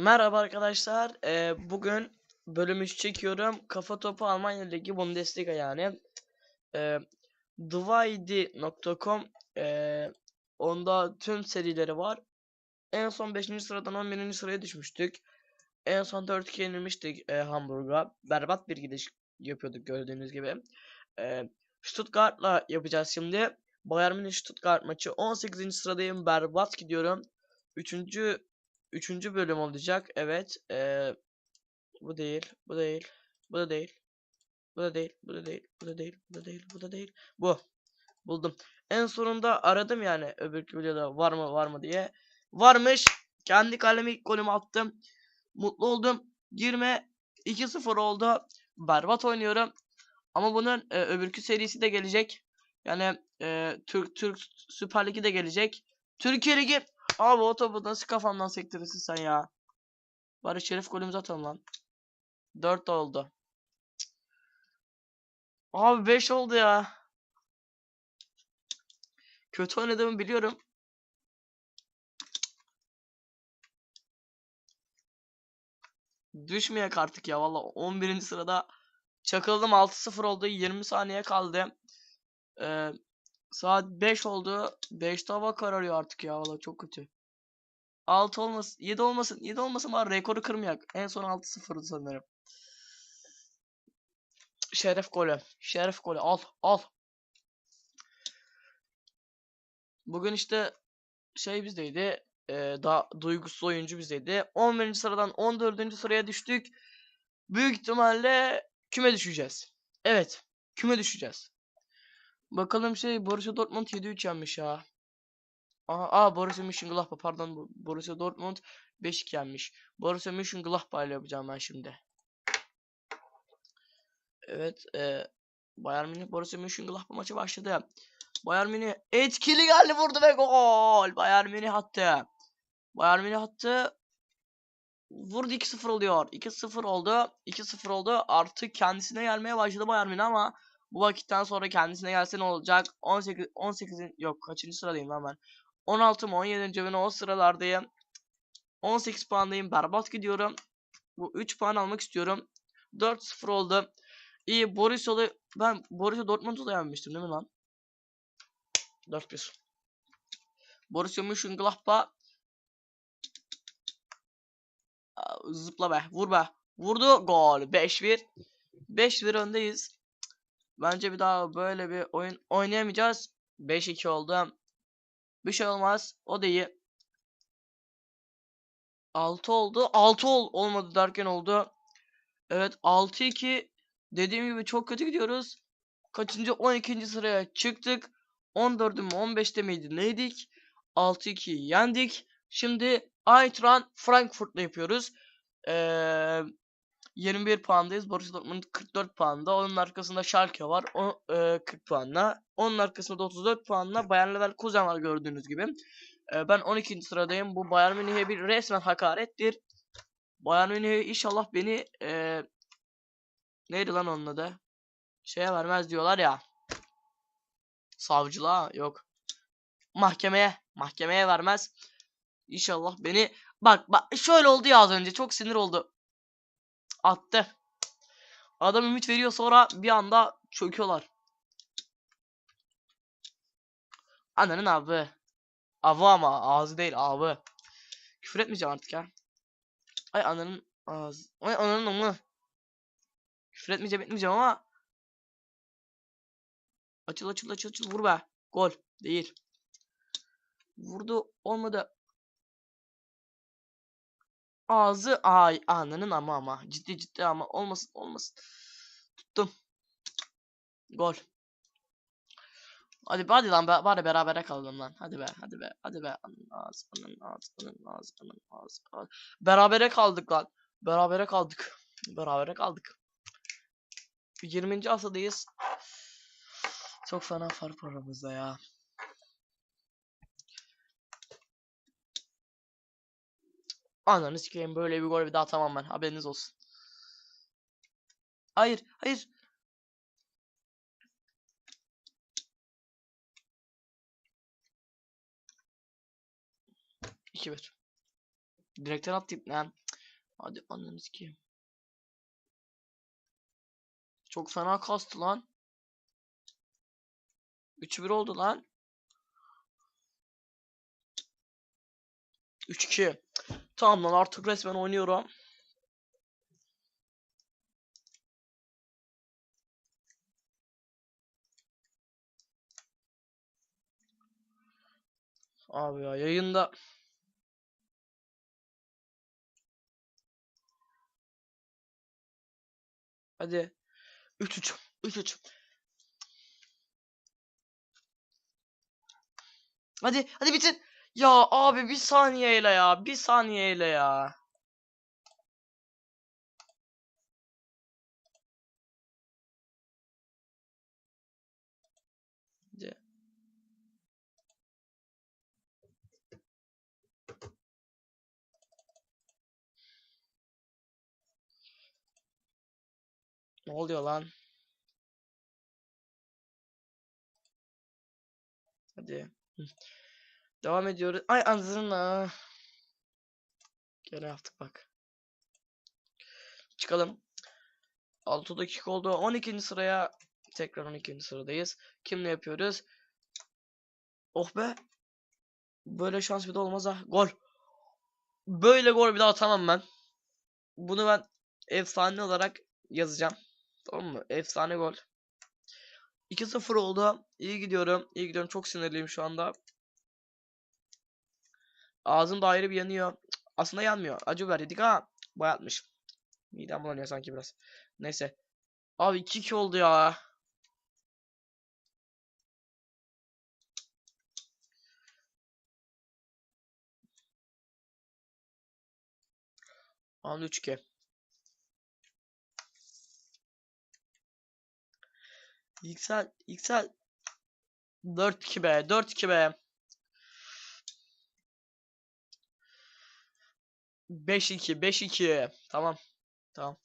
Merhaba arkadaşlar. Ee, bugün bölüm 3 çekiyorum. Kafa topu Almanya Ligi Bundesliga yani. Ee, Divide.com ee, onda tüm serileri var. En son 5. sıradan 11. sıraya düşmüştük. En son 4-2 yenilmiştik e, Hamburg'a. Berbat bir gidiş yapıyorduk gördüğünüz gibi. Ee, Stuttgart'la yapacağız şimdi. Bayern Münih Stuttgart maçı 18. sıradayım. Berbat gidiyorum. 3. Üçüncü bölüm olacak. Evet. Ee, bu değil. Bu değil. Bu da değil. Bu da değil. Bu da değil. Bu da değil. Bu da değil. Bu da değil. Bu. Buldum. En sonunda aradım yani öbür videoda var mı var mı diye. Varmış. Kendi kalemi ilk golümü attım. Mutlu oldum. Girme 2-0 oldu. Berbat oynuyorum. Ama bunun e, öbürkü serisi de gelecek. Yani e, Türk Türk Süper Ligi de gelecek. Türkiye Ligi Abi o topu nasıl kafamdan sektirirsin sen ya? Bari Şerif golümüzü atalım lan. 4 oldu. Abi 5 oldu ya. Kötü oynadığımı biliyorum. Düşmeyek artık ya valla 11. sırada çakıldım 6-0 oldu 20 saniye kaldı. Ee, saat 5 oldu 5'te hava kararıyor artık ya valla çok kötü. 6 olmasın 7 olmasın 7 olmasın var rekoru kırmayak. En son 6-0'dı sanırım. Şeref golü. Şeref golü al al. Bugün işte şey bizdeydi. E, daha duygusuz oyuncu bizdeydi. 11. sıradan 14. sıraya düştük. Büyük ihtimalle küme düşeceğiz. Evet. Küme düşeceğiz. Bakalım şey Borussia Dortmund 7-3 yenmiş ya. Aha, aa Borussia Mönchengladbach pardon Borussia Dortmund 5-2 yenmiş. Borussia Mönchengladbach ile yapacağım ben şimdi. Evet, e, Bayern Münih Borussia Mönchengladbach maçı başladı. Bayern Münih etkili geldi vurdu ve gol. Bayern Münih attı. Bayern Münih attı. Vurdu 2-0 oluyor. 2-0 oldu. 2-0 oldu. Artık kendisine gelmeye başladı Bayern Münih ama bu vakitten sonra kendisine gelse ne olacak? 18 18 yok kaçıncı sıradayım lan ben? 16 mı 17. ben o sıralardayım. 18 puandayım. Berbat gidiyorum. Bu 3 puan almak istiyorum. 4-0 oldu. İyi Borussia'lı ben Borussia Dortmund'u da yenmiştim değil mi lan? 4-1. Borussia Mönchengladbach zıpla be vur be vurdu gol 5-1 5-1 öndeyiz bence bir daha böyle bir oyun oynayamayacağız 5-2 oldu bir şey olmaz. O da iyi. 6 oldu. 6 ol olmadı derken oldu. Evet 6-2. Dediğim gibi çok kötü gidiyoruz. Kaçıncı 12. sıraya çıktık. 14'ü mü 15'te miydi neydik? 6-2 yendik. Şimdi Eintracht Frankfurt'la yapıyoruz. Ee, 21 puandayız. Borussia Dortmund 44 puanda. Onun arkasında Schalke var. O e, 40 puanla. Onun arkasında da 34 puanla Bayern Leverkusen var gördüğünüz gibi. E, ben 12. sıradayım. Bu Bayern Münih'e bir resmen hakarettir. Bayern Münih inşallah beni e, neydi lan onun adı? Şeye vermez diyorlar ya. Savcılığa yok. Mahkemeye. Mahkemeye vermez. İnşallah beni bak bak şöyle oldu ya az önce çok sinir oldu. Attı. Adam ümit veriyor sonra bir anda çöküyorlar. Ananın abi. Avı ama ağzı değil abi. Küfür etmeyeceğim artık ya. Ay ananın ağzı. Ay ananın amı. Küfür etmeyeceğim etmeyeceğim ama. Açıl açıl açıl açıl vur be. Gol. Değil. Vurdu olmadı. Ağzı ay ananın ama ama ciddi ciddi ama olmasın olmasın. Tuttum. Gol. Hadi hadi lan bari berabere kalalım lan. Hadi be hadi be hadi be. Anın ağzı anın ağzı anın ağzı anın ağzı. ağzı. Berabere kaldık lan. Berabere kaldık. Berabere kaldık. 20. hasadayız. Çok fena fark var ya. Ananı sikeyim böyle bir gol bir daha tamam ben haberiniz olsun. Hayır hayır. İki bir. Direkten attım lan. Hadi ananı sikeyim. Çok fena kastı lan. 3-1 oldu lan. 3-2. Tamam lan artık resmen oynuyorum. Abi ya yayında Hadi 3-3 3-3 Hadi hadi bitin. Ya abi bir saniyeyle ya. Bir saniyeyle ya. Ne oluyor lan? Hadi. Devam ediyoruz. Ay anzırına. Gene yaptık bak. Çıkalım. 6 dakika oldu. 12. sıraya tekrar 12. sıradayız. Kimle yapıyoruz? Oh be. Böyle şans bir de olmaz ha. Gol. Böyle gol bir daha atamam ben. Bunu ben efsane olarak yazacağım. Tamam mı? Efsane gol. 2-0 oldu. İyi gidiyorum. İyi gidiyorum. Çok sinirliyim şu anda. Ağzım da ayrı bir yanıyor. Aslında yanmıyor. Acı biber yedik ha. Bayatmış. Midem bulanıyor sanki biraz. Neyse. Abi 2-2 oldu ya. An 3-2. Yüksel, yüksel. 4-2 be, 4-2 be. 5-2, 5-2. Tamam. Tamam.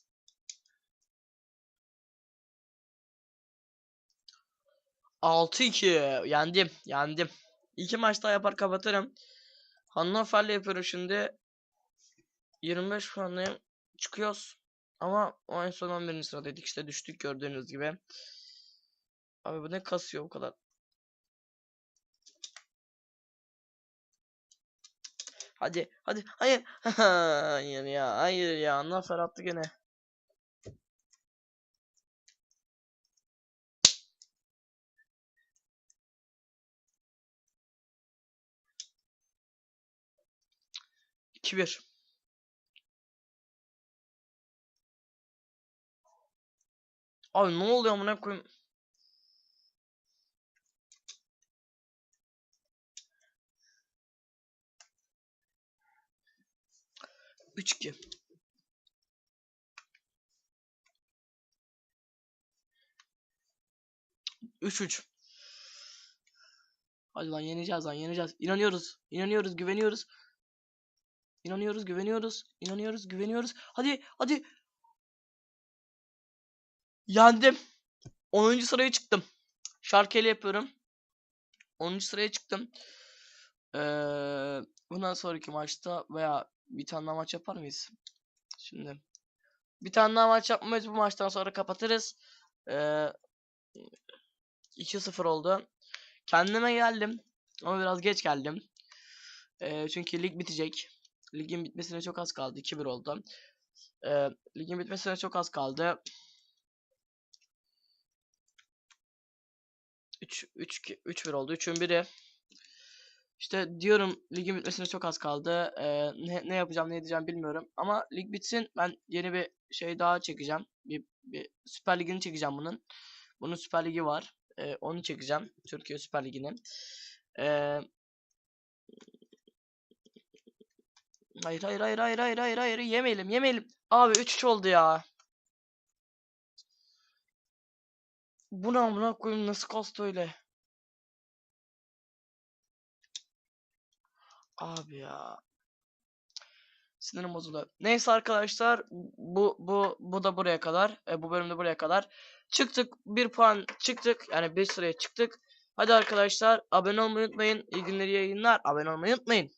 Altı iki yendim yendim. İki maç daha yapar kapatırım. Hannover'le yapıyorum şimdi. 25 puanlayım. Çıkıyoruz. Ama o en son 11. sıradaydık işte düştük gördüğünüz gibi. Abi bu ne kasıyor bu kadar. Hadi hadi hayır. hayır ya hayır ya Hannover attı gene. İki bir. Abi ne oluyor amına koyayım? Üç iki. Üç üç. Hadi lan yeneceğiz lan yeneceğiz. İnanıyoruz. İnanıyoruz güveniyoruz. İnanıyoruz güveniyoruz. İnanıyoruz güveniyoruz. Hadi hadi. Yendim. 10. sıraya çıktım. Şarkıyla yapıyorum. 10. sıraya çıktım. Ee, bundan sonraki maçta veya bir tane daha maç yapar mıyız? Şimdi bir tane daha maç yapmayız. Bu maçtan sonra kapatırız. Ee, 2-0 oldu. Kendime geldim. Ama biraz geç geldim. Ee, çünkü lig bitecek. Ligin bitmesine çok az kaldı. 2-1 oldu. Ee, ligin bitmesine çok az kaldı. 3 3 3 1 oldu. 3'ün biri. İşte diyorum ligin bitmesine çok az kaldı. Ee, ne, ne yapacağım ne edeceğim bilmiyorum. Ama lig bitsin ben yeni bir şey daha çekeceğim. Bir, bir Süper Lig'ini çekeceğim bunun. Bunun Süper Ligi var. Ee, onu çekeceğim. Türkiye Süper Ligi'nin. Ee, hayır hayır hayır hayır hayır hayır hayır yemeyelim yemeyelim. Abi 3-3 oldu ya. Bu ne amına koyayım nasıl kastı öyle? Abi ya. Sinirim bozuldu. Neyse arkadaşlar bu bu bu da buraya kadar. E, bu bölümde buraya kadar. Çıktık bir puan çıktık. Yani bir sıraya çıktık. Hadi arkadaşlar abone olmayı unutmayın. İyi günler yayınlar. Abone olmayı unutmayın.